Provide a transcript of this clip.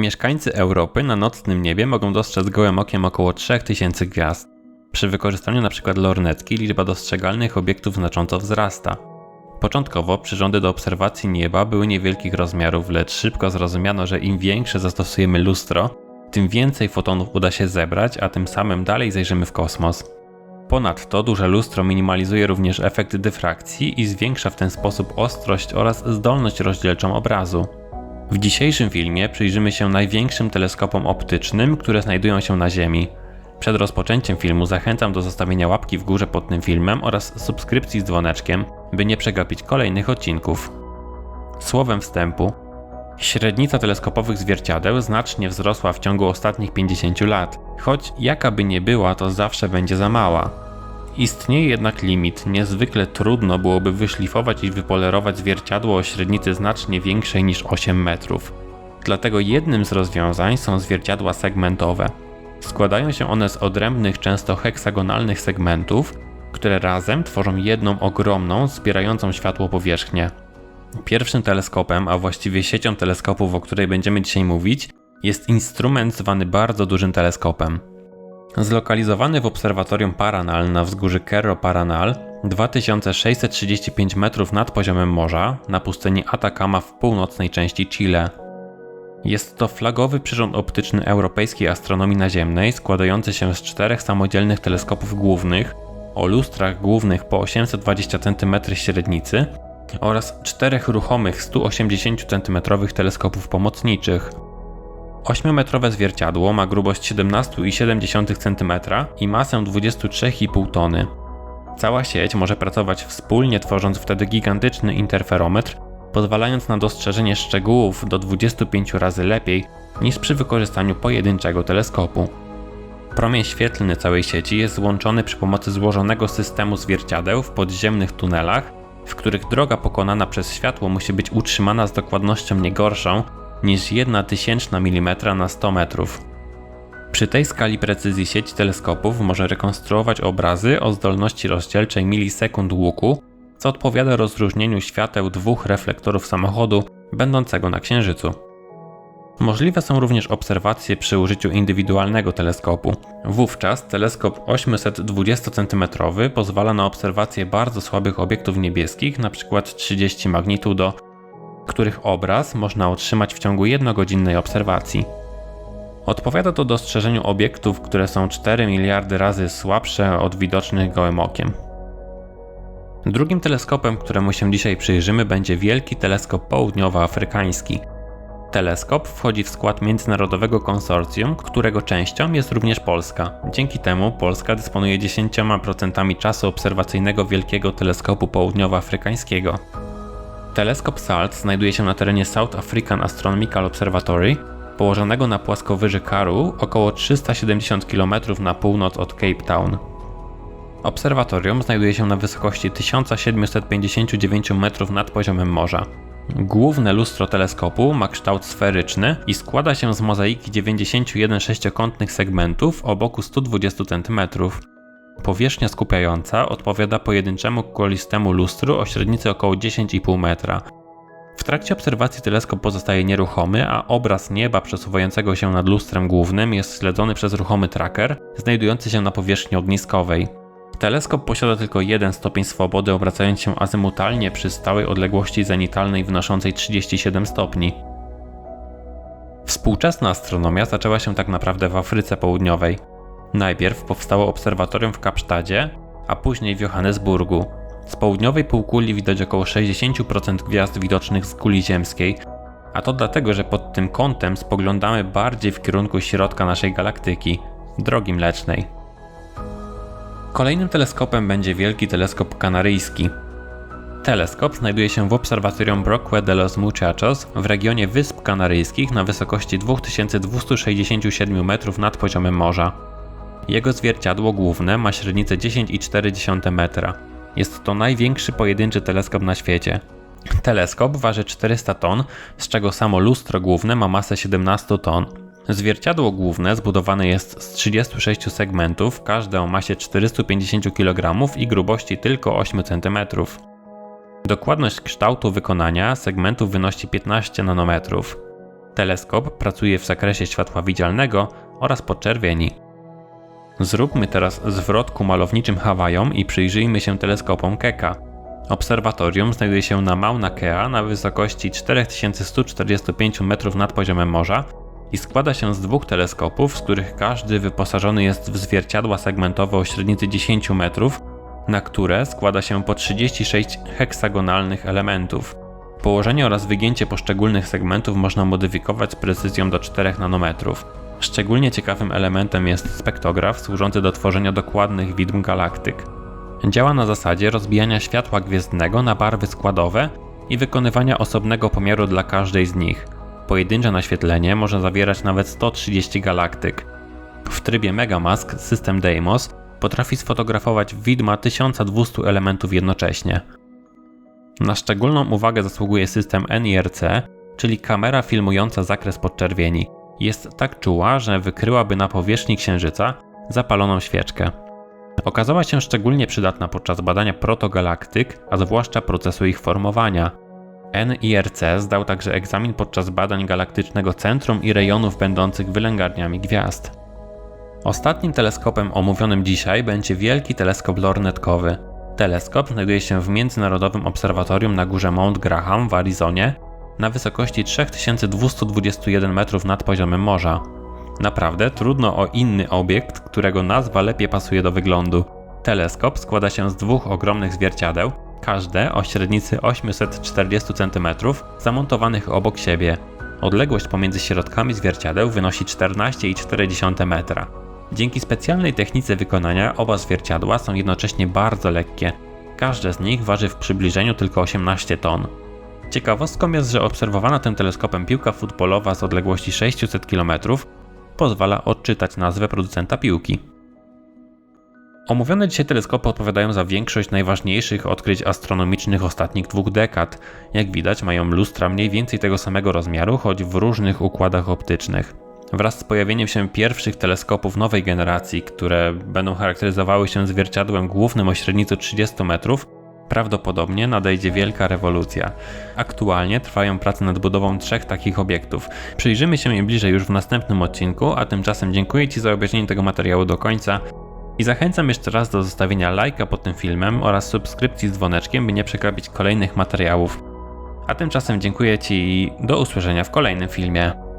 Mieszkańcy Europy na nocnym niebie mogą dostrzec gołym okiem około 3000 gwiazd. Przy wykorzystaniu np. lornetki liczba dostrzegalnych obiektów znacząco wzrasta. Początkowo przyrządy do obserwacji nieba były niewielkich rozmiarów, lecz szybko zrozumiano, że im większe zastosujemy lustro, tym więcej fotonów uda się zebrać, a tym samym dalej zajrzymy w kosmos. Ponadto duże lustro minimalizuje również efekt dyfrakcji i zwiększa w ten sposób ostrość oraz zdolność rozdzielczą obrazu. W dzisiejszym filmie przyjrzymy się największym teleskopom optycznym, które znajdują się na Ziemi. Przed rozpoczęciem filmu zachęcam do zostawienia łapki w górze pod tym filmem oraz subskrypcji z dzwoneczkiem, by nie przegapić kolejnych odcinków. Słowem wstępu, średnica teleskopowych zwierciadeł znacznie wzrosła w ciągu ostatnich 50 lat, choć jaka by nie była, to zawsze będzie za mała. Istnieje jednak limit, niezwykle trudno byłoby wyszlifować i wypolerować zwierciadło o średnicy znacznie większej niż 8 metrów. Dlatego jednym z rozwiązań są zwierciadła segmentowe. Składają się one z odrębnych, często heksagonalnych segmentów, które razem tworzą jedną ogromną, zbierającą światło powierzchnię. Pierwszym teleskopem, a właściwie siecią teleskopów, o której będziemy dzisiaj mówić, jest instrument zwany bardzo dużym teleskopem. Zlokalizowany w obserwatorium Paranal na wzgórzu Cerro Paranal, 2635 metrów nad poziomem morza, na pustyni Atacama w północnej części Chile. Jest to flagowy przyrząd optyczny europejskiej astronomii naziemnej, składający się z czterech samodzielnych teleskopów głównych o lustrach głównych po 820 cm średnicy oraz czterech ruchomych 180 cm teleskopów pomocniczych. 8-metrowe zwierciadło ma grubość 17,7 cm i masę 23,5 tony. Cała sieć może pracować wspólnie, tworząc wtedy gigantyczny interferometr, pozwalając na dostrzeżenie szczegółów do 25 razy lepiej niż przy wykorzystaniu pojedynczego teleskopu. Promień świetlny całej sieci jest złączony przy pomocy złożonego systemu zwierciadeł w podziemnych tunelach, w których droga pokonana przez światło musi być utrzymana z dokładnością nie gorszą niż 1 tysięczna milimetra na 100 metrów. Przy tej skali precyzji sieć teleskopów może rekonstruować obrazy o zdolności rozdzielczej milisekund łuku, co odpowiada rozróżnieniu świateł dwóch reflektorów samochodu będącego na Księżycu. Możliwe są również obserwacje przy użyciu indywidualnego teleskopu. Wówczas teleskop 820 cm pozwala na obserwację bardzo słabych obiektów niebieskich, np. 30 magnitudo, których obraz można otrzymać w ciągu jednogodzinnej obserwacji. Odpowiada to dostrzeżeniu obiektów, które są 4 miliardy razy słabsze od widocznych gołym okiem. Drugim teleskopem, któremu się dzisiaj przyjrzymy, będzie Wielki Teleskop Południowoafrykański. Teleskop wchodzi w skład międzynarodowego konsorcjum, którego częścią jest również Polska. Dzięki temu Polska dysponuje 10% czasu obserwacyjnego Wielkiego Teleskopu Południowoafrykańskiego. Teleskop SALT znajduje się na terenie South African Astronomical Observatory, położonego na płaskowyży Karoo, około 370 km na północ od Cape Town. Obserwatorium znajduje się na wysokości 1759 metrów nad poziomem morza. Główne lustro teleskopu ma kształt sferyczny i składa się z mozaiki 91 sześciokątnych segmentów o boku 120 cm. Powierzchnia skupiająca odpowiada pojedynczemu kolistemu lustru o średnicy około 10,5 metra. W trakcie obserwacji teleskop pozostaje nieruchomy, a obraz nieba przesuwającego się nad lustrem głównym jest śledzony przez ruchomy tracker znajdujący się na powierzchni ogniskowej. Teleskop posiada tylko jeden stopień swobody, obracając się azymutalnie przy stałej odległości zenitalnej wynoszącej 37 stopni. Współczesna astronomia zaczęła się tak naprawdę w Afryce Południowej. Najpierw powstało obserwatorium w Kapsztadzie, a później w Johannesburgu. Z południowej półkuli widać około 60% gwiazd widocznych z kuli ziemskiej, a to dlatego, że pod tym kątem spoglądamy bardziej w kierunku środka naszej galaktyki, drogi mlecznej. Kolejnym teleskopem będzie Wielki Teleskop Kanaryjski. Teleskop znajduje się w obserwatorium Brocque de los Muchachos w regionie Wysp Kanaryjskich na wysokości 2267 metrów nad poziomem morza. Jego zwierciadło główne ma średnicę 10,4 metra. Jest to największy pojedynczy teleskop na świecie. Teleskop waży 400 ton, z czego samo lustro główne ma masę 17 ton. Zwierciadło główne zbudowane jest z 36 segmentów, każde o masie 450 kg i grubości tylko 8 cm. Dokładność kształtu wykonania segmentów wynosi 15 nanometrów. Teleskop pracuje w zakresie światła widzialnego oraz podczerwieni. Zróbmy teraz zwrot ku malowniczym Hawajom i przyjrzyjmy się teleskopom Keka. Obserwatorium znajduje się na Mauna Kea na wysokości 4145 metrów nad poziomem morza i składa się z dwóch teleskopów, z których każdy wyposażony jest w zwierciadła segmentowe o średnicy 10 metrów, na które składa się po 36 heksagonalnych elementów. Położenie oraz wygięcie poszczególnych segmentów można modyfikować z precyzją do 4 nanometrów. Szczególnie ciekawym elementem jest spektrograf służący do tworzenia dokładnych widm galaktyk. Działa na zasadzie rozbijania światła gwiezdnego na barwy składowe i wykonywania osobnego pomiaru dla każdej z nich. Pojedyncze naświetlenie może zawierać nawet 130 galaktyk. W trybie Megamask system Deimos potrafi sfotografować widma 1200 elementów jednocześnie. Na szczególną uwagę zasługuje system NIRC, czyli kamera filmująca zakres podczerwieni. Jest tak czuła, że wykryłaby na powierzchni Księżyca zapaloną świeczkę. Okazała się szczególnie przydatna podczas badania protogalaktyk, a zwłaszcza procesu ich formowania. NIRC zdał także egzamin podczas badań galaktycznego centrum i rejonów będących wylęgarniami gwiazd. Ostatnim teleskopem omówionym dzisiaj będzie wielki teleskop lornetkowy. Teleskop znajduje się w Międzynarodowym Obserwatorium na górze Mount Graham w Arizonie na wysokości 3221 metrów nad poziomem morza. Naprawdę trudno o inny obiekt, którego nazwa lepiej pasuje do wyglądu. Teleskop składa się z dwóch ogromnych zwierciadeł, każde o średnicy 840 cm, zamontowanych obok siebie. Odległość pomiędzy środkami zwierciadeł wynosi 14,4 metra. Dzięki specjalnej technice wykonania oba zwierciadła są jednocześnie bardzo lekkie. Każde z nich waży w przybliżeniu tylko 18 ton. Ciekawostką jest, że obserwowana tym teleskopem piłka futbolowa z odległości 600 km pozwala odczytać nazwę producenta piłki. Omówione dzisiaj teleskopy odpowiadają za większość najważniejszych odkryć astronomicznych ostatnich dwóch dekad. Jak widać, mają lustra mniej więcej tego samego rozmiaru, choć w różnych układach optycznych. Wraz z pojawieniem się pierwszych teleskopów nowej generacji, które będą charakteryzowały się zwierciadłem głównym o średnicy 30 metrów, prawdopodobnie nadejdzie wielka rewolucja. Aktualnie trwają prace nad budową trzech takich obiektów. Przyjrzymy się im bliżej już w następnym odcinku, a tymczasem dziękuję Ci za obejrzenie tego materiału do końca i zachęcam jeszcze raz do zostawienia lajka pod tym filmem oraz subskrypcji z dzwoneczkiem, by nie przegapić kolejnych materiałów. A tymczasem dziękuję Ci i do usłyszenia w kolejnym filmie.